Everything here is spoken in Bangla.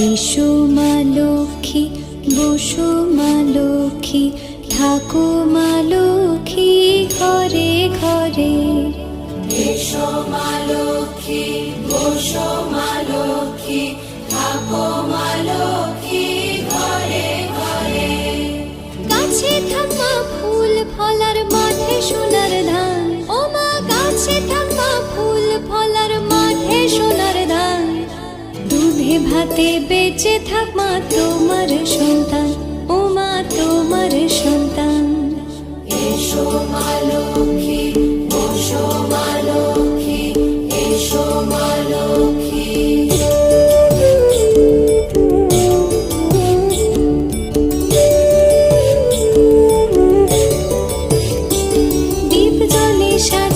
এসো মা লক্ষ্মী বসো মা লক্ষ্মী থাকো মা লক্ষ্মী ঘরে ঘরে। এসো মা লক্ষ্মী বসো মা লক্ষ্মী থাকো মা লক্ষ্মী ঘরে ঘরে। গাছে থাকা ফুল ফলার মাঠে সোনার হাতে বেঁচে থাক মা তোমার সন্তান। ও মা তোমার সন্তান। দীপ জলে লক্ষ্মী